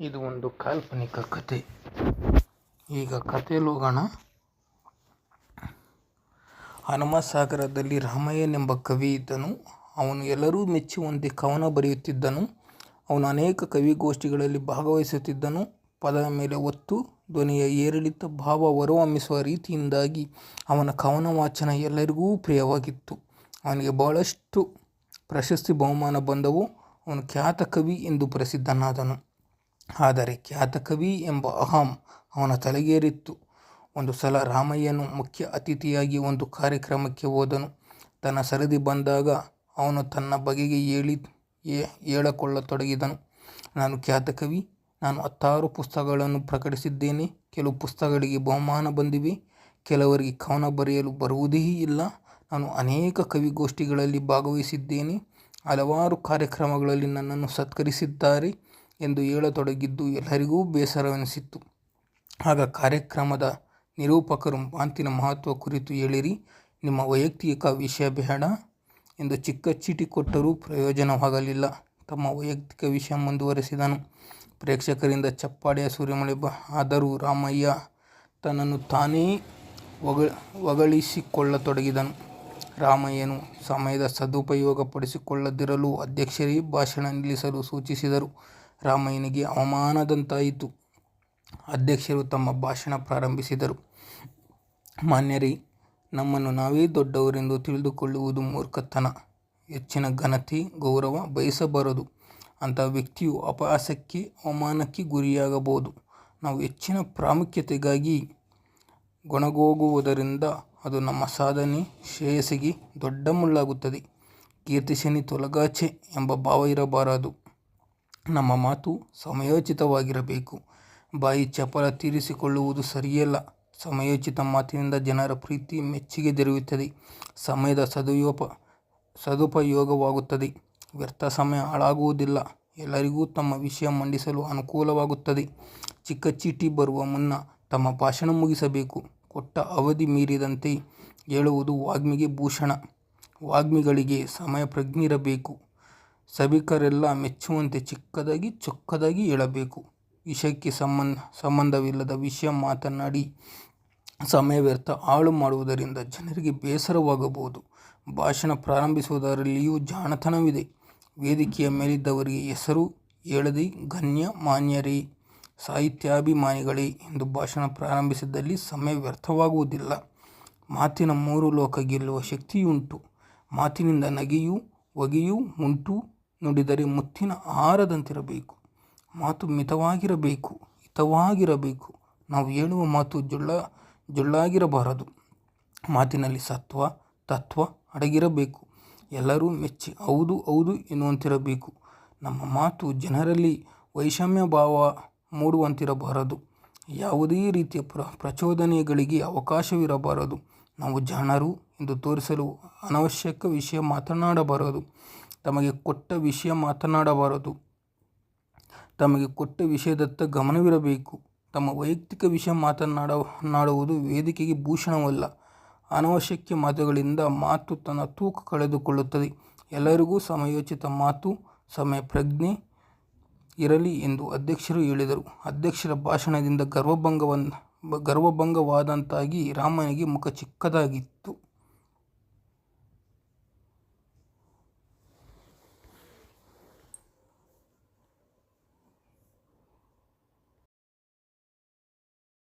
ಇದು ಒಂದು ಕಾಲ್ಪನಿಕ ಕತೆ. ಈಗ ಕಥೆಯಲ್ಲಿ ಹೋಗೋಣ ಹನುಮಸಾಗರದಲ್ಲಿ ರಾಮಯ್ಯನೆಂಬ ಕವಿ ಇದ್ದನು. ಅವನು ಎಲ್ಲರೂ ಮೆಚ್ಚುವಂತೆ ಕವನ ಬರೆಯುತ್ತಿದ್ದನು. ಅವನು ಅನೇಕ ಕವಿಗೋಷ್ಠಿಗಳಲ್ಲಿ ಭಾಗವಹಿಸುತ್ತಿದ್ದನು. ಪದದ ಮೇಲೆ ಒತ್ತು, ಧ್ವನಿಯ ಏರಿಳಿತ, ಭಾವ ಹೊರಹೊಮ್ಮಿಸುವ ರೀತಿಯಿಂದಾಗಿ ಅವನ ಕವನ ವಾಚನ ಎಲ್ಲರಿಗೂ ಪ್ರಿಯವಾಗಿತ್ತು. ಅವನಿಗೆ ಬಹಳಷ್ಟು ಪ್ರಶಸ್ತಿ ಬಹುಮಾನ ಬಂದವು. ಅವನು ಖ್ಯಾತ ಕವಿ ಎಂದು ಪ್ರಸಿದ್ಧನಾದನು. ಆದರೆ ಖ್ಯಾತ ಕವಿ ಎಂಬ ಅಹಂ ಅವನ ತಲೆಗೇರಿತ್ತು. ಒಂದು ಸಲ ರಾಮಯ್ಯನು ಮುಖ್ಯ ಅತಿಥಿಯಾಗಿ ಒಂದು ಕಾರ್ಯಕ್ರಮಕ್ಕೆ ಹೋದನು. ತನ್ನ ಸರದಿ ಬಂದಾಗ ಅವನು ತನ್ನ ಬಗೆಗೆ ಹೇಳಿ ಹೇಳಿಕೊಳ್ಳತೊಡಗಿದನು. ನಾನು ಖ್ಯಾತ ಕವಿ, ನಾನು ಹತ್ತಾರು ಪುಸ್ತಕಗಳನ್ನು ಪ್ರಕಟಿಸಿದ್ದೇನೆ. ಕೆಲವು ಪುಸ್ತಕಗಳಿಗೆ ಬಹುಮಾನ ಬಂದಿವೆ. ಕೆಲವರಿಗೆ ಕವನ ಬರೆಯಲು ಬರುವುದೇ ಇಲ್ಲ. ನಾನು ಅನೇಕ ಕವಿಗೋಷ್ಠಿಗಳಲ್ಲಿ ಭಾಗವಹಿಸಿದ್ದೇನೆ. ಹಲವಾರು ಕಾರ್ಯಕ್ರಮಗಳಲ್ಲಿ ನನ್ನನ್ನು ಸತ್ಕರಿಸಿದ್ದಾರೆ. ಎಂದು ಹೇಳತೊಡಗಿದ್ದು ಎಲ್ಲರಿಗೂ ಬೇಸರವೆನಿಸಿತ್ತು. ಆಗ ಕಾರ್ಯಕ್ರಮದ ನಿರೂಪಕರು ಮಾತಿನ ಮಹತ್ವ ಕುರಿತು ಹೇಳಿರಿ, ನಿಮ್ಮ ವೈಯಕ್ತಿಕ ವಿಷಯ ಬೇಡ ಎಂದು ಚಿಕ್ಕ ಚೀಟಿ ಕೊಟ್ಟರೂ ಪ್ರಯೋಜನವಾಗಲಿಲ್ಲ. ತಮ್ಮ ವೈಯಕ್ತಿಕ ವಿಷಯ ಮುಂದುವರೆಸಿದನು. ಪ್ರೇಕ್ಷಕರಿಂದ ಚಪ್ಪಾಳೆಯ ಬ ಆದರೂ ರಾಮಯ್ಯ ತನ್ನನ್ನು ತಾನೇ ಹೊಗ ಒಗಳಿಸಿಕೊಳ್ಳತೊಡಗಿದನು ರಾಮಯ್ಯನು ಸಮಯದ ಸದುಪಯೋಗಪಡಿಸಿಕೊಳ್ಳದಿರಲು ಅಧ್ಯಕ್ಷರೇ ಭಾಷಣ ನಿಲ್ಲಿಸಲು ಸೂಚಿಸಿದರು. ರಾಮಯ್ಯನಿಗೆ ಅವಮಾನದಂತಾಯಿತು. ಅಧ್ಯಕ್ಷರು ತಮ್ಮ ಭಾಷಣ ಪ್ರಾರಂಭಿಸಿದರು. ಮಾನ್ಯರೇ, ನಮ್ಮನ್ನು ನಾವೇ ದೊಡ್ಡವರೆಂದು ತಿಳಿದುಕೊಳ್ಳುವುದು ಮೂರ್ಖತನ. ಹೆಚ್ಚಿನ ಘನತೆ, ಗೌರವ ಬಯಸಬಾರದು. ಅಂತ ವ್ಯಕ್ತಿಯು ಅಪಹಾಸ್ಯಕ್ಕೆ ಅವಮಾನಕ್ಕೆ ಗುರಿಯಾಗಬಹುದು. ನಾವು ಹೆಚ್ಚಿನ ಪ್ರಾಮುಖ್ಯತೆಗಾಗಿ ಗೊಣಗೋಗುವುದರಿಂದ ಅದು ನಮ್ಮ ಸಾಧನೆ, ಶ್ರೇಯಸ್ಸಿಗೆ ದೊಡ್ಡ ಮುಳ್ಳಾಗುತ್ತದೆ. ಕೀರ್ತಿಶನಿ ತೊಲಗಾಚೆ ಎಂಬ ಭಾವ ಇರಬಾರದು. ನಮ್ಮ ಮಾತು ಸಮಯೋಚಿತವಾಗಿರಬೇಕು. ಬಾಯಿ ಚಪಲ ತೀರಿಸಿಕೊಳ್ಳುವುದು ಸರಿಯಲ್ಲ. ಸಮಯೋಚಿತ ಮಾತಿನಿಂದ ಜನರ ಪ್ರೀತಿ ಮೆಚ್ಚುಗೆ ದೊರೆಯುತ್ತದೆ. ಸಮಯದ ಸದುಪಯೋಗ ಸದುಪಯೋಗವಾಗುತ್ತದೆ. ವ್ಯರ್ಥ ಸಮಯ ಹಾಳಾಗುವುದಿಲ್ಲ. ಎಲ್ಲರಿಗೂ ತಮ್ಮ ವಿಷಯ ಮಂಡಿಸಲು ಅನುಕೂಲವಾಗುತ್ತದೆ. ಚಿಕ್ಕ ಚೀಟಿ ಬರುವ ಮುನ್ನ ತಮ್ಮ ಭಾಷಣ ಮುಗಿಸಬೇಕು. ಕೊಟ್ಟ ಅವಧಿ ಮೀರಿದಂತೆ ಹೇಳುವುದು ವಾಗ್ಮಿಗೆ ಭೂಷಣ. ವಾಗ್ಮಿಗಳಿಗೆ ಸಮಯ ಪ್ರಜ್ಞೆ ಇರಬೇಕು. ಸಭಿಕರೆಲ್ಲ ಮೆಚ್ಚುವಂತೆ ಚಿಕ್ಕದಾಗಿ ಚೊಕ್ಕದಾಗಿ ಹೇಳಬೇಕು. ವಿಷಯಕ್ಕೆ ಸಂಬಂಧ, ಸಂಬಂಧವಿಲ್ಲದ ವಿಷಯ ಮಾತನಾಡಿ ಸಮಯ ವ್ಯರ್ಥ ಹಾಳು ಮಾಡುವುದರಿಂದ ಜನರಿಗೆ ಬೇಸರವಾಗಬಹುದು. ಭಾಷಣ ಪ್ರಾರಂಭಿಸುವುದರಲ್ಲಿಯೂ ಜಾಣತನವಿದೆ. ವೇದಿಕೆಯ ಮೇಲಿದ್ದವರಿಗೆ ಹೆಸರು ಹೇಳದೆ ಗಣ್ಯ ಮಾನ್ಯರೇ, ಸಾಹಿತ್ಯಾಭಿಮಾನಿಗಳೇ ಎಂದು ಭಾಷಣ ಪ್ರಾರಂಭಿಸಿದಲ್ಲಿ ಸಮಯ ವ್ಯರ್ಥವಾಗುವುದಿಲ್ಲ. ಮಾತಿನ ಮೂರು ಲೋಕ ಗೆಲ್ಲುವ ಶಕ್ತಿಯುಂಟು. ಮಾತಿನಿಂದ ನಗೆಯೂ ಹೊಗೆಯೂ ಉಂಟು ನುಡಿದರೆ ಮುತ್ತಿನ ಆಹಾರದಂತಿರಬೇಕು ಮಾತು ಮಿತವಾಗಿರಬೇಕು, ಹಿತವಾಗಿರಬೇಕು. ನಾವು ಹೇಳುವ ಮಾತು ಜೊಳ್ಳ, ಜೊಳ್ಳಾಗಿರಬಾರದು. ಮಾತಿನಲ್ಲಿ ಸತ್ವ, ತತ್ವ ಅಡಗಿರಬೇಕು. ಎಲ್ಲರೂ ಮೆಚ್ಚಿ, ಹೌದು ಹೌದು ಎನ್ನುವಂತಿರಬೇಕು. ನಮ್ಮ ಮಾತು ಜನರಲ್ಲಿ ವೈಷಮ್ಯ ಭಾವ ಮೂಡುವಂತಿರಬಾರದು. ಯಾವುದೇ ರೀತಿಯ ಪ್ರ, ಪ್ರಚೋದನೆಗಳಿಗೆ ಅವಕಾಶವಿರಬಾರದು. ನಾವು ಜನರು ಎಂದು ತೋರಿಸಲು ಅನವಶ್ಯಕ ವಿಷಯ ಮಾತನಾಡಬಾರದು. ತಮಗೆ ಕೊಟ್ಟ ವಿಷಯ ಮಾತನಾಡಬಾರದು. ತಮಗೆ ಕೊಟ್ಟ ವಿಷಯದತ್ತ ಗಮನವಿರಬೇಕು. ತಮ್ಮ ವೈಯಕ್ತಿಕ ವಿಷಯ ಮಾತನಾಡ, ನಾಡುವುದು ವೇದಿಕೆಗೆ ಭೂಷಣವಲ್ಲ. ಅನವಶ್ಯಕ ಮಾತುಗಳಿಂದ ಮಾತು ತನ್ನ ತೂಕ ಕಳೆದುಕೊಳ್ಳುತ್ತದೆ. ಎಲ್ಲರಿಗೂ ಸಮಯೋಚಿತ ಮಾತು, ಸಮಯ ಪ್ರಜ್ಞೆ ಇರಲಿ ಎಂದು ಅಧ್ಯಕ್ಷರು ಹೇಳಿದರು. ಅಧ್ಯಕ್ಷರ ಭಾಷಣದಿಂದ ಗರ್ವಭಂಗವನ್, ಗರ್ವಭಂಗವಾದಂತಾಗಿ ರಾಮನಿಗೆ ಮುಖ ಚಿಕ್ಕದಾಗಿತ್ತು.